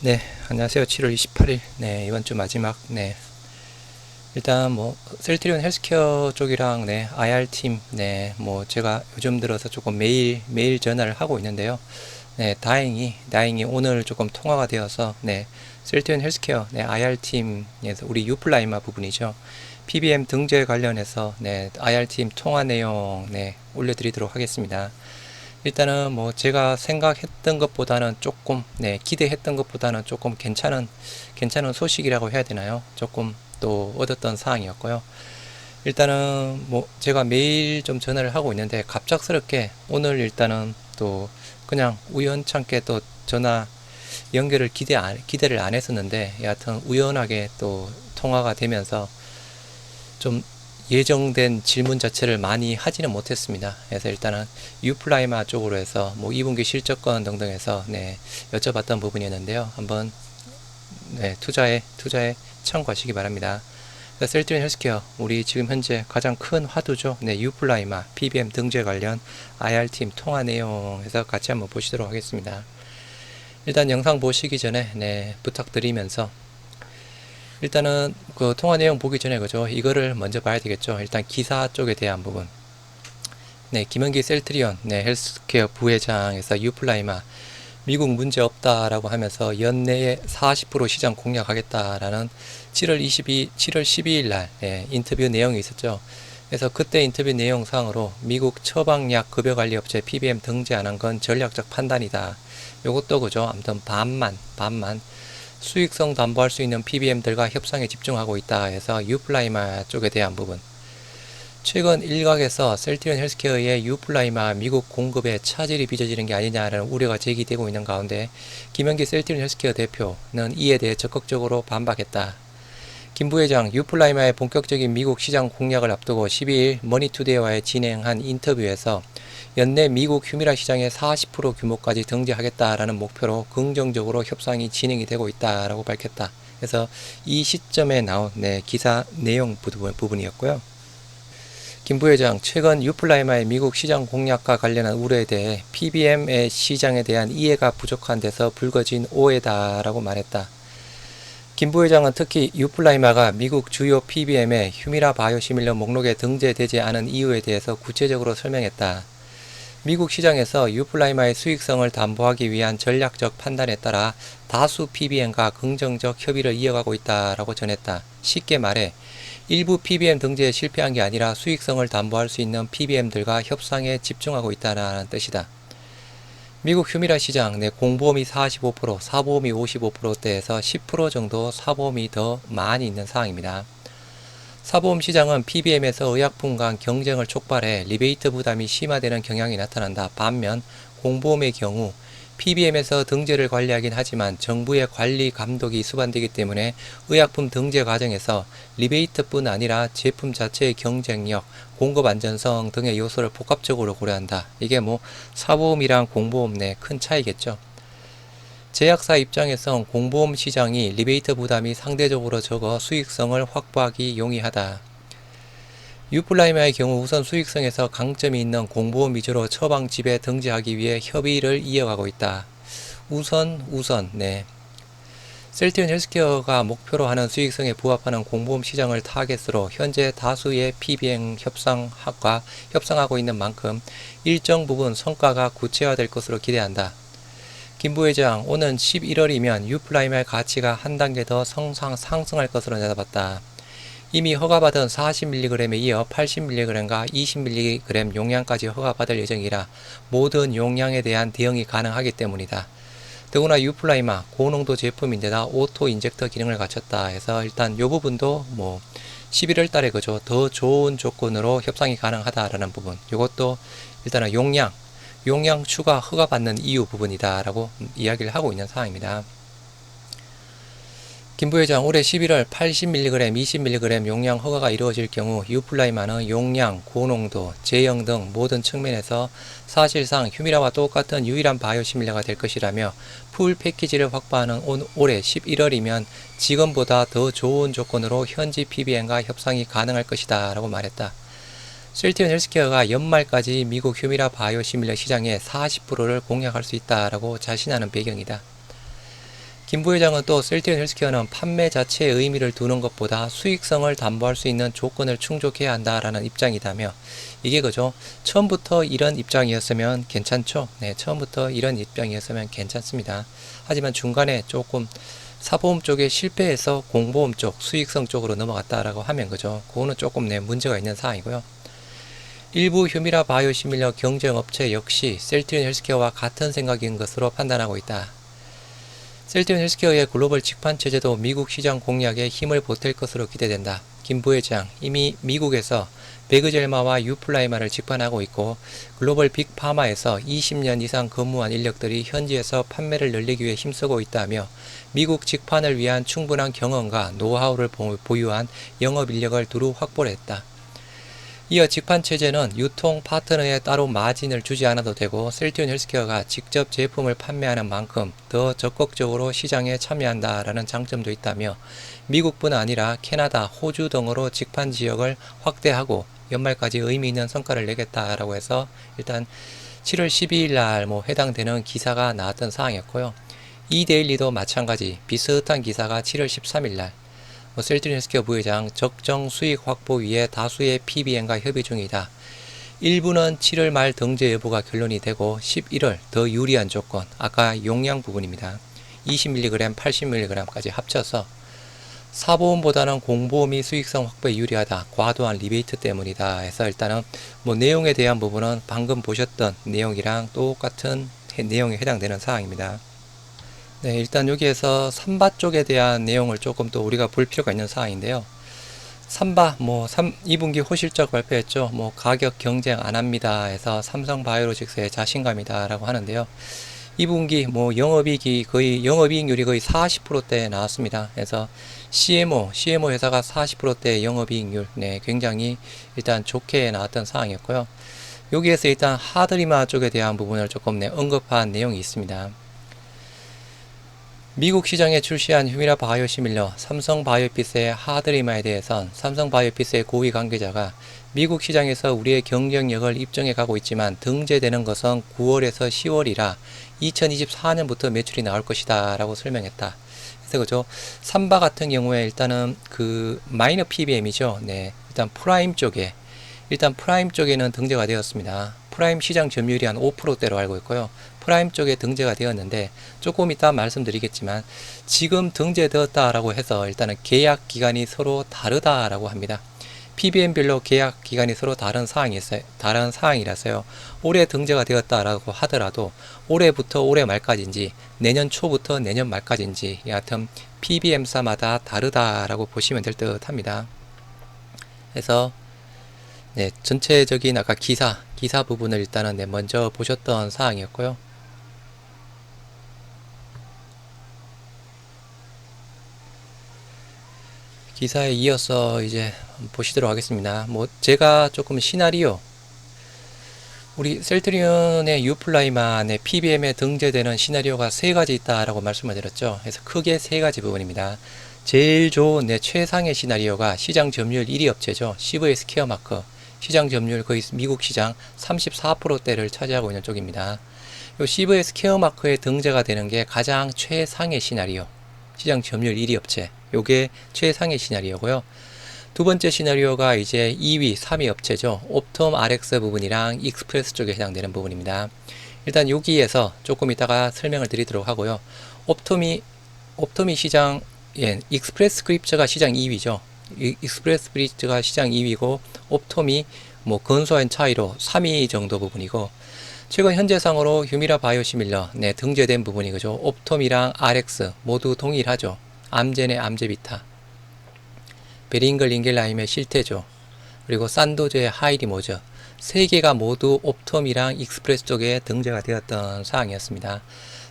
네, 안녕하세요. 7월 28일. 네, 이번 주 마지막. 네. 일단 뭐 셀트리온 헬스케어 쪽이랑 네, IR 팀 네, 뭐 제가 요즘 들어서 조금 매일 매일 전화를 하고 있는데요. 네, 다행히 다행히 오늘 조금 통화가 되어서 네, 셀트리온 헬스케어 네, IR 팀에서 우리 유플라이마 부분이죠. PBM 등재 관련해서 네, IR 팀 통화 내용 네, 올려 드리도록 하겠습니다. 일단은 뭐 제가 생각했던 것보다는 조금 네 기대했던 것보다는 조금 괜찮은 괜찮은 소식이라고 해야 되나요? 조금 또 얻었던 사항이었고요. 일단은 뭐 제가 매일 좀 전화를 하고 있는데 갑작스럽게 오늘 일단은 또 그냥 우연찮게 또 전화 연결을 기대 안, 기대를 안 했었는데 여하튼 우연하게 또 통화가 되면서 좀 예정된 질문 자체를 많이 하지는 못했습니다. 그래서 일단은 유플라이마 쪽으로 해서 뭐 2분기 실적권 등등 해서 네, 여쭤봤던 부분이었는데요. 한번 네, 투자에 투자에 참고하시기 바랍니다. 셀트리온 헬스케어 우리 지금 현재 가장 큰 화두죠. 네, 유플라이마 PBM 등재 관련 IR팀 통화 내용에서 같이 한번 보시도록 하겠습니다. 일단 영상 보시기 전에 네, 부탁드리면서 일단은 그 통화 내용 보기 전에 그죠? 이거를 먼저 봐야 되겠죠. 일단 기사 쪽에 대한 부분. 네 김현기 셀트리온 네 헬스케어 부회장에서 유플라이마 미국 문제 없다라고 하면서 연내에 40% 시장 공략하겠다라는 7월 22 7월 12일 날 네, 인터뷰 내용이 있었죠. 그래서 그때 인터뷰 내용상으로 미국 처방약 급여관리업체 PBM 등재 안 한 건 전략적 판단이다. 요것도 그죠? 아무튼 반만 반만 수익성 담보할 수 있는 PBM들과 협상에 집중하고 있다 해서 유플라이마 쪽에 대한 부분 최근 일각에서 셀트리온 헬스케어의 유플라이마 미국 공급에 차질이 빚어지는 게 아니냐라는 우려가 제기되고 있는 가운데 김현기 셀트리온 헬스케어 대표는 이에 대해 적극적으로 반박했다. 김 부회장 유플라이마의 본격적인 미국 시장 공략을 앞두고 12일 머니투데이와의 진행한 인터뷰에서 연내 미국 휴미라 시장의 40% 규모까지 등재하겠다라는 목표로 긍정적으로 협상이 진행이 되고 있다라고 밝혔다. 그래서 이 시점에 나온 네, 기사 내용 부분, 이었고요 김 부회장, 최근 유플라이마의 미국 시장 공략과 관련한 우려에 대해 PBM의 시장에 대한 이해가 부족한 데서 불거진 오해다라고 말했다. 김 부회장은 특히 유플라이마가 미국 주요 PBM의 휴미라 바이오시밀러 목록에 등재되지 않은 이유에 대해서 구체적으로 설명했다. 미국 시장에서 유플라이마의 수익성을 담보하기 위한 전략적 판단에 따라 다수 PBM과 긍정적 협의를 이어가고 있다라고 전했다. 쉽게 말해 일부 PBM 등재에 실패한 게 아니라 수익성을 담보할 수 있는 PBM들과 협상에 집중하고 있다는 뜻이다. 미국 휴미라 시장 내 공보험이 45%, 사보험이 55%대에서 10% 정도 사보험이 더 많이 있는 상황입니다. 사보험 시장은 PBM에서 의약품 간 경쟁을 촉발해 리베이트 부담이 심화되는 경향이 나타난다. 반면 공보험의 경우 PBM에서 등재를 관리하긴 하지만 정부의 관리 감독이 수반되기 때문에 의약품 등재 과정에서 리베이트뿐 아니라 제품 자체의 경쟁력, 공급 안전성 등의 요소를 복합적으로 고려한다. 이게 뭐 사보험이랑 공보험 내 큰 차이겠죠. 제약사 입장에선 공보험 시장이 리베이트 부담이 상대적으로 적어 수익성을 확보하기 용이하다. 유플라이마의 경우 우선 수익성에서 강점이 있는 공보험 위주로 처방집에 등재하기 위해 협의를 이어가고 있다. 우선 우선 네. 셀티온 헬스케어가 목표로 하는 수익성에 부합하는 공보험 시장을 타겟으로 현재 다수의 PBM 협상학과 협상하고 있는 만큼 일정 부분 성과가 구체화될 것으로 기대한다. 김 부회장, 오는 11월이면 유플라임의 가치가 한 단계 더 성상 상승할 것으로 내다봤다. 이미 허가받은 40mg에 이어 80mg과 20mg 용량까지 허가받을 예정이라 모든 용량에 대한 대응이 가능하기 때문이다. 더구나 유플라이마 고농도 제품인데다 오토 인젝터 기능을 갖췄다 해서 일단 이 부분도 뭐 11월 달에 그죠 더 좋은 조건으로 협상이 가능하다라는 부분 이것도 일단은 용량 용량 추가 허가받는 이유 부분이다 라고 이야기를 하고 있는 상황입니다. 김 부회장 올해 11월 80mg, 20mg 용량 허가가 이루어질 경우 유플라이마는 용량, 고농도, 제형 등 모든 측면에서 사실상 휴미라와 똑같은 유일한 바이오 시밀러가 될 것이라며 풀 패키지를 확보하는 올해 11월이면 지금보다 더 좋은 조건으로 현지 PBM과 협상이 가능할 것이다 라고 말했다. 셀티온 헬스케어가 연말까지 미국 휴미라 바이오 시밀러 시장의 40%를 공략할 수 있다라고 자신하는 배경이다. 김 부회장은 또 셀티온 헬스케어는 판매 자체에 의미를 두는 것보다 수익성을 담보할 수 있는 조건을 충족해야 한다라는 입장이다며 이게 그죠 처음부터 이런 입장이었으면 괜찮죠? 네 처음부터 이런 입장이었으면 괜찮습니다. 하지만 중간에 조금 사보험 쪽에 실패해서 공보험 쪽 수익성 쪽으로 넘어갔다라고 하면 그죠 그거는 조금 네 문제가 있는 사항이고요 일부 휴미라 바이오 시밀러 경쟁 업체 역시 셀티온 헬스케어와 같은 생각인 것으로 판단하고 있다. 셀티온 헬스케어의 글로벌 직판 체제도 미국 시장 공략에 힘을 보탤 것으로 기대된다. 김 부회장 이미 미국에서 베그젤마와 유플라이마를 직판하고 있고 글로벌 빅파마에서 20년 이상 근무한 인력들이 현지에서 판매를 늘리기 위해 힘쓰고 있다며 미국 직판을 위한 충분한 경험과 노하우를 보- 보유한 영업 인력을 두루 확보를 했다. 이어 직판 체제는 유통 파트너에 따로 마진을 주지 않아도 되고 셀티온 헬스케어가 직접 제품을 판매하는 만큼 더 적극적으로 시장에 참여한다라는 장점도 있다며 미국뿐 아니라 캐나다, 호주 등으로 직판 지역을 확대하고 연말까지 의미 있는 성과를 내겠다라고 해서 일단 7월 12일 날 뭐 해당되는 기사가 나왔던 사항이었고요. 이 데일리도 마찬가지 비슷한 기사가 7월 13일 날뭐 셀트린 헬스케어 부회장 적정 수익 확보 위해 다수의 PBM과 협의 중이다. 일부는 7월 말 등재 여부가 결론이 되고 11월 더 유리한 조건, 아까 용량 부분입니다. 20mg, 80mg까지 합쳐서 사보험보다는 공보험이 수익성 확보에 유리하다. 과도한 리베이트 때문이다. 해서 일단은 뭐 내용에 대한 부분은 방금 보셨던 내용이랑 똑같은 해- 내용에 해당되는 사항입니다. 네, 일단 여기에서 삼바 쪽에 대한 내용을 조금 또 우리가 볼 필요가 있는 사항인데요. 삼바 뭐 3, 2분기 호실적 발표했죠. 뭐 가격 경쟁 안 합니다. 해서 삼성 바이오로직스의 자신감이다라고 하는데요. 2분기 뭐 영업이익이 거의 영업이익률이 거의 40%대 나왔습니다. 그래서 CMO CMO 회사가 40%대 영업이익률 네 굉장히 일단 좋게 나왔던 상황이었고요. 여기에서 일단 하드리마 쪽에 대한 부분을 조금 네, 언급한 내용이 있습니다. 미국 시장에 출시한 휴미라 바이오시 밀러 삼성 바이오피스의 하드리마에 대해선 삼성 바이오피스의 고위 관계자가 미국 시장에서 우리의 경쟁력을 입증해 가고 있지만 등재되는 것은 9월에서 10월이라 2024년부터 매출이 나올 것이다 라고 설명했다. 그래서 그죠. 삼바 같은 경우에 일단은 그 마이너 PBM이죠. 네. 일단 프라임 쪽에 일단 프라임 쪽에는 등재가 되었습니다. 프라임 시장 점유율이 한 5%대로 알고 있고요. 프라임 쪽에 등재가 되었는데 조금 이따 말씀드리겠지만 지금 등재되었다라고 해서 일단은 계약 기간이 서로 다르다라고 합니다. PBM별로 계약 기간이 서로 다른 사항이 있어요. 다른 사항이라서요. 올해 등재가 되었다라고 하더라도 올해부터 올해 말까지인지 내년 초부터 내년 말까지인지 여하튼 PBM사마다 다르다라고 보시면 될 듯 합니다. 그래서 네, 전체적인 아까 기사, 기사 부분을 일단은 네, 먼저 보셨던 사항이었고요. 기사에 이어서 이제 보시도록 하겠습니다. 뭐 제가 조금 시나리오 우리 셀트리온의 유플라이만의 PBM에 등재되는 시나리오가 세 가지 있다라고 말씀을 드렸죠. 그래서 크게 세 가지 부분입니다. 제일 좋은 내 최상의 시나리오가 시장 점유율 1위 업체죠. CVS 케어마크. 시장 점유율 거의 미국 시장 34%대를 차지하고 있는 쪽입니다. 요 CVS 케어마크에 등재가 되는 게 가장 최상의 시나리오. 시장 점유율 1위 업체. 요게 최상의 시나리오고요. 두 번째 시나리오가 이제 2위, 3위 업체죠. 옵톰 RX 부분이랑 익스프레스 쪽에 해당되는 부분입니다. 일단 여기에서 조금 이따가 설명을 드리도록 하고요. 옵톰이 옵톰이 시장 예, 익스프레스 크립처가 시장 2위죠. 익스프레스 브리츠가 시장 2위고 옵톰이 뭐 근소한 차이로 3위 정도 부분이고 최근 현재상으로 휴미라 바이오시밀러 네, 등재된 부분이 그죠. 옵톰이랑 RX 모두 동일하죠. 암젠의 암제비타 베링글 링겔라임의 실태죠. 그리고 산도제의 하이리모저 세 개가 모두 옵톰이랑 익스프레스 쪽에 등재가 되었던 사항이었습니다.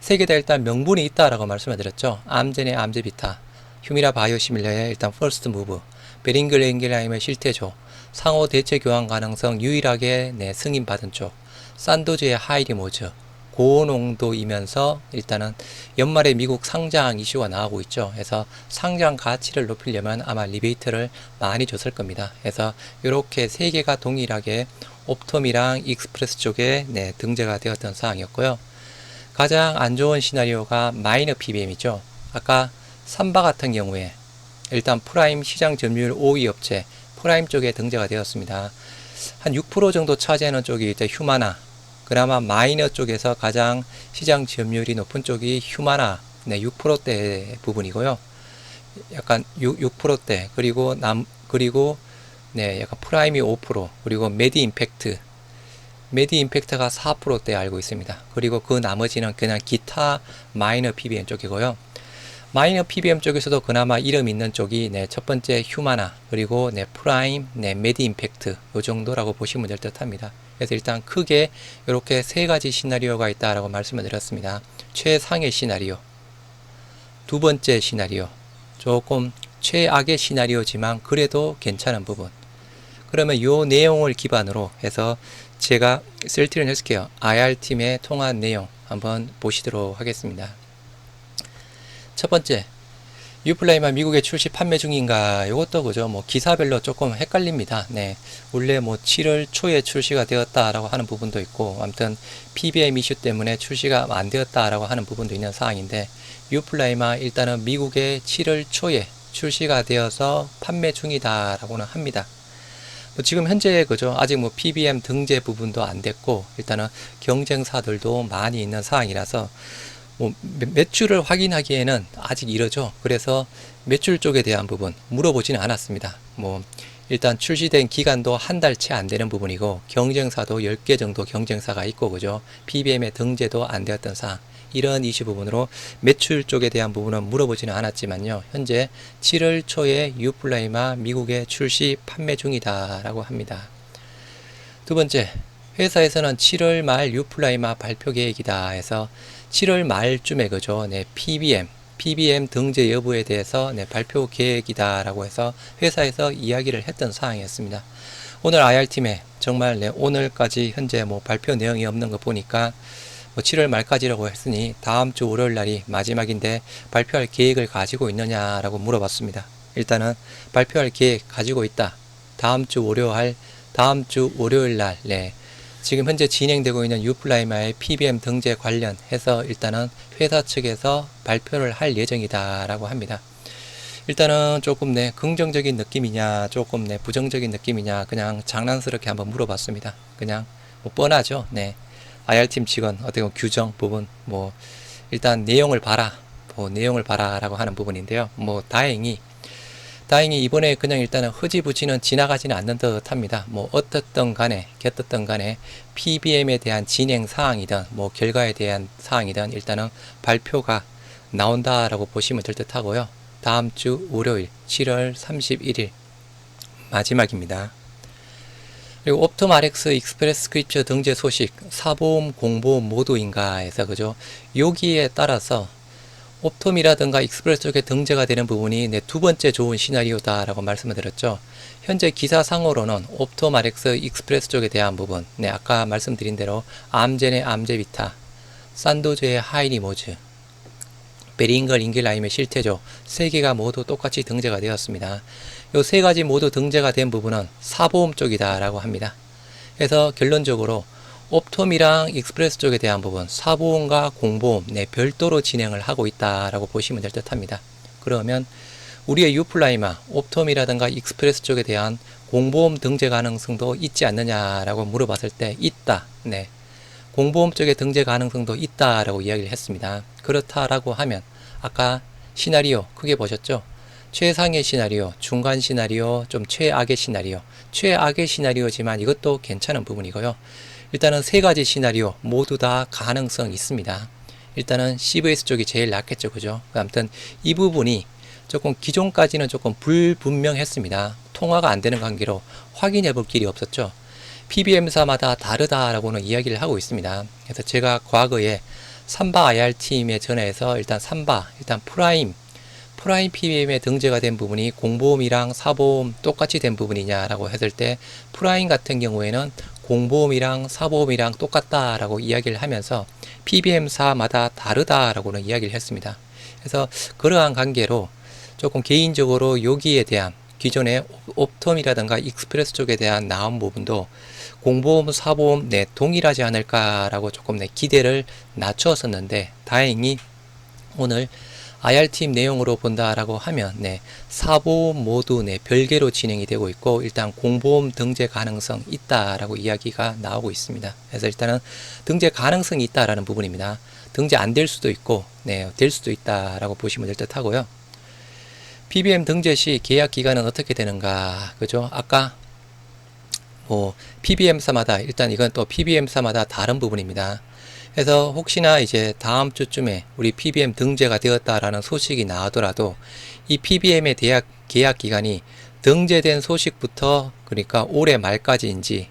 세 개 다 일단 명분이 있다라고 말씀을 드렸죠. 암젠의 암제비타, 휴미라 바이오시밀러의 일단 퍼스트 무브, 베링글 링겔라임의 실태죠. 상호 대체 교환 가능성 유일하게 네, 승인받은 쪽, 산도제의 하이리모저 고농도이면서 일단은 연말에 미국 상장 이슈가 나오고 있죠. 그래서 상장 가치를 높이려면 아마 리베이트를 많이 줬을 겁니다. 그래서 이렇게 세 개가 동일하게 옵톰이랑 익스프레스 쪽에 네, 등재가 되었던 사항이었고요. 가장 안 좋은 시나리오가 마이너 PBM이죠. 아까 삼바 같은 경우에 일단 프라임 시장 점유율 5위 업체 프라임 쪽에 등재가 되었습니다. 한 6% 정도 차지하는 쪽이 이제 휴마나 그나마 마이너 쪽에서 가장 시장 점유율이 높은 쪽이 휴마나 네, 6%대 부분이고요. 약간 6, 6%대 그리고 남 그리고 네, 약간 프라임이 5% 그리고 메디 임팩트 메디 임팩트가 4%대 알고 있습니다. 그리고 그 나머지는 그냥 기타 마이너 PBM 쪽이고요. 마이너 PBM 쪽에서도 그나마 이름 있는 쪽이 네, 첫 번째 휴마나 그리고 네, 프라임, 네, 메디 임팩트 요 정도라고 보시면 될 듯합니다. 그래서 일단 크게 이렇게 세 가지 시나리오가 있다라고 말씀을 드렸습니다. 최상의 시나리오, 두 번째 시나리오, 조금 최악의 시나리오지만 그래도 괜찮은 부분. 그러면 요 내용을 기반으로 해서 제가 셀트리온 헬스케어 IR팀의 통한 내용 한번 보시도록 하겠습니다. 첫 번째, 유플라이마 미국에 출시 판매 중인가? 이것도 그죠. 뭐 기사별로 조금 헷갈립니다. 네. 원래 뭐 7월 초에 출시가 되었다라고 하는 부분도 있고, 아무튼 PBM 이슈 때문에 출시가 안 되었다라고 하는 부분도 있는 사항인데, 유플라이마 일단은 미국에 7월 초에 출시가 되어서 판매 중이다라고는 합니다. 뭐 지금 현재 그죠 아직 뭐 PBM 등재 부분도 안 됐고 일단은 경쟁사들도 많이 있는 상황이라서 뭐 매- 매출을 확인하기에는 아직 이르죠. 그래서 매출 쪽에 대한 부분 물어보지는 않았습니다. 뭐 일단 출시된 기간도 한 달 채 안 되는 부분이고 경쟁사도 10개 정도 경쟁사가 있고 그죠. PBM의 등재도 안 되었던 사항. 이런 이슈 부분으로 매출 쪽에 대한 부분은 물어보지는 않았지만요. 현재 7월 초에 유플라이마 미국에 출시 판매 중이다라고 합니다. 두 번째, 회사에서는 7월 말 유플라이마 발표 계획이다 해서 7월 말쯤에 그죠. 네, PBM, PBM 등재 여부에 대해서 네, 발표 계획이다라고 해서 회사에서 이야기를 했던 사항이었습니다. 오늘 IR팀에 정말 네, 오늘까지 현재 뭐 발표 내용이 없는 거 보니까 뭐 7월 말까지라고 했으니 다음 주 월요일 날이 마지막인데 발표할 계획을 가지고 있느냐라고 물어봤습니다. 일단은 발표할 계획 가지고 있다. 다음 주 월요일 다음 주 월요일 날 네. 지금 현재 진행되고 있는 유플라이마의 PBM 등재 관련해서 일단은 회사 측에서 발표를 할 예정이다라고 합니다. 일단은 조금 네 긍정적인 느낌이냐 조금 네 부정적인 느낌이냐 그냥 장난스럽게 한번 물어봤습니다. 그냥 뭐 뻔하죠. 네 IR팀 직원 어떻게 보면 규정 부분 뭐 일단 내용을 봐라 뭐 내용을 봐라라고 하는 부분인데요. 뭐 다행히 다행히 이번에 그냥 일단은 흐지부지는 지나가지는 않는 듯 합니다. 뭐 어떻든 간에 겼었던 간에 PBM에 대한 진행 사항이든 뭐 결과에 대한 사항이든 일단은 발표가 나온다라고 보시면 될 듯 하고요. 다음 주 월요일 7월 31일 마지막입니다. 그리고 RX 익스프레스 스크립처 등재 소식 사보험 공보험 모두인가 해서 그죠 여기에 따라서 옵톰이라든가 익스프레스 쪽에 등재가 되는 부분이 내 두 번째 좋은 시나리오다라고 말씀을 드렸죠. 현재 기사상으로는 옵톰 RX 익스프레스 쪽에 대한 부분, 네 아까 말씀드린 대로 암젠의 암제비타, 산도제의 하이리모즈, 베링걸 인길라임의 실태조 세 개가 모두 똑같이 등재가 되었습니다. 요세 가지 모두 등재가 된 부분은 사보험 쪽이다라고 합니다. 그래서 결론적으로 옵톰이랑 익스프레스 쪽에 대한 부분 사보험과 공보험 네, 별도로 진행을 하고 있다라고 보시면 될 듯합니다. 그러면 우리의 유플라이마 옵톰이라든가 익스프레스 쪽에 대한 공보험 등재 가능성도 있지 않느냐라고 물어봤을 때 있다. 네. 공보험 쪽에 등재 가능성도 있다라고 이야기를 했습니다. 그렇다라고 하면 아까 시나리오 크게 보셨죠? 최상의 시나리오, 중간 시나리오, 좀 최악의 시나리오. 최악의 시나리오지만 이것도 괜찮은 부분이고요. 일단은 세 가지 시나리오 모두 다 가능성 있습니다. 일단은 CVS 쪽이 제일 낫겠죠, 그죠? 아무튼 이 부분이 조금 기존까지는 조금 불분명했습니다. 통화가 안 되는 관계로 확인해 볼 길이 없었죠. PBM사마다 다르다라고는 이야기를 하고 있습니다. 그래서 제가 과거에 삼바 IR 팀에 전화해서 일단 삼바, 일단 프라임, 프라임 PBM에 등재가 된 부분이 공보험이랑 사보험 똑같이 된 부분이냐라고 했을 때 프라임 같은 경우에는 공보험이랑 사보험이랑 똑같다라고 이야기를 하면서 PBM사마다 다르다라고는 이야기를 했습니다. 그래서 그러한 관계로 조금 개인적으로 여기에 대한 기존의 옵텀이라든가 익스프레스 쪽에 대한 나온 부분도 공보험, 사보험 네, 동일하지 않을까라고 조금 내 기대를 낮추었었는데 다행히 오늘 IR팀 내용으로 본다라고 하면 네, 사보험 모두 네, 별개로 진행이 되고 있고 일단 공보험 등재 가능성 있다라고 이야기가 나오고 있습니다. 그래서 일단은 등재 가능성이 있다라는 부분입니다. 등재 안 될 수도 있고 네, 될 수도 있다라고 보시면 될 듯하고요. PBM 등재 시 계약 기간은 어떻게 되는가? 그죠? 아까 뭐 PBM사마다 일단 이건 또 PBM사마다 다른 부분입니다. 그래서 혹시나 이제 다음 주쯤에 우리 PBM 등재가 되었다라는 소식이 나오더라도 이 PBM의 대학 계약 기간이 등재된 소식부터 그러니까 올해 말까지인지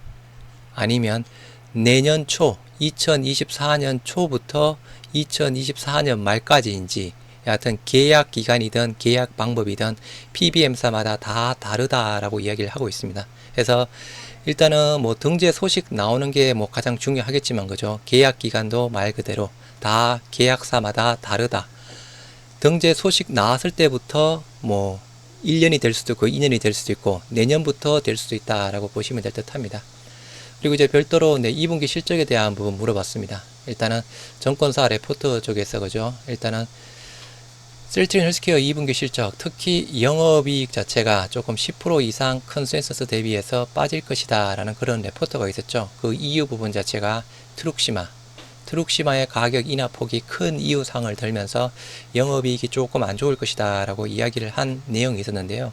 아니면 내년 초 2024년 초부터 2024년 말까지인지 여하튼 계약 기간이든 계약 방법이든 PBM사마다 다 다르다라고 이야기를 하고 있습니다. 그래서 일단은 뭐 등재 소식 나오는 게 뭐 가장 중요하겠지만 그죠. 계약 기간도 말 그대로 다 계약사마다 다르다. 등재 소식 나왔을 때부터 뭐 1년이 될 수도 있고 2년이 될 수도 있고 내년부터 될 수도 있다라고 보시면 될 듯합니다. 그리고 이제 별도로 네, 2분기 실적에 대한 부분 물어봤습니다. 일단은 정권사 레포트 쪽에서 그죠. 일단은 셀트린 헬스케어 2분기 실적, 특히 영업이익 자체가 조금 10% 이상 컨센서스 대비해서 빠질 것이다 라는 그런 레포트가 있었죠. 그 이유 부분 자체가 트룩시마, 트룩시마의 가격 인하 폭이 큰 이유상을 들면서 영업이익이 조금 안 좋을 것이다 라고 이야기를 한 내용이 있었는데요.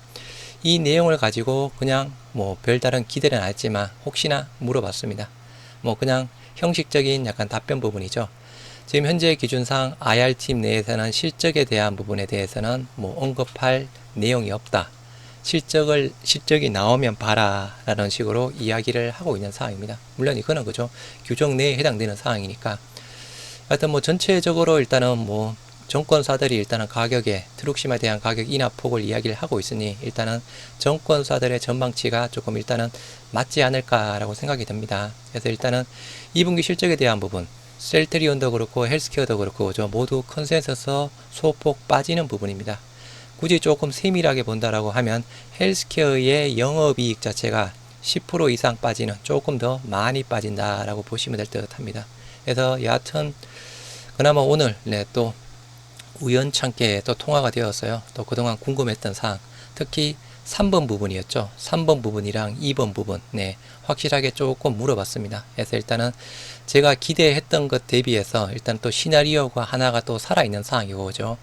이 내용을 가지고 그냥 뭐 별다른 기대는 안 했지만 혹시나 물어봤습니다. 뭐 그냥 형식적인 약간 답변 부분이죠. 지금 현재 기준상 IR팀 내에서는 실적에 대한 부분에 대해서는 뭐 언급할 내용이 없다. 실적을 실적이 나오면 봐라라는 식으로 이야기를 하고 있는 상황입니다. 물론 이거는 그죠 규정 내에 해당되는 상황이니까 하여튼 뭐 전체적으로 일단은 뭐 정권사들이 일단은 가격에 트룩심에 대한 가격 인하 폭을 이야기를 하고 있으니 일단은 정권사들의 전망치가 조금 일단은 맞지 않을까라고 생각이 듭니다. 그래서 일단은 2분기 실적에 대한 부분 셀트리온도 그렇고 헬스케어도 그렇고 저 모두 컨센서스 소폭 빠지는 부분입니다. 굳이 조금 세밀하게 본다라고 하면 헬스케어의 영업이익 자체가 10% 이상 빠지는 조금 더 많이 빠진다라고 보시면 될 듯 합니다. 그래서 여하튼 그나마 오늘 네, 또 우연찮게 또 통화가 되었어요. 또 그동안 궁금했던 사항 특히 3번 부분이었죠. 3번 부분이랑 2번 부분, 네, 확실하게 조금 물어봤습니다. 그래서 일단은 제가 기대했던 것 대비해서 일단 또 시나리오가 하나가 또 살아있는 상황이고, 그죠.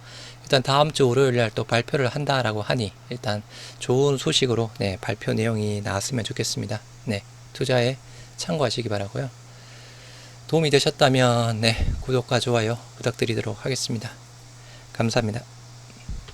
일단 다음 주 월요일 날 또 발표를 한다라고 하니 일단 좋은 소식으로 네, 발표 내용이 나왔으면 좋겠습니다. 네, 투자에 참고하시기 바라고요. 도움이 되셨다면 네, 구독과 좋아요 부탁드리도록 하겠습니다. 감사합니다.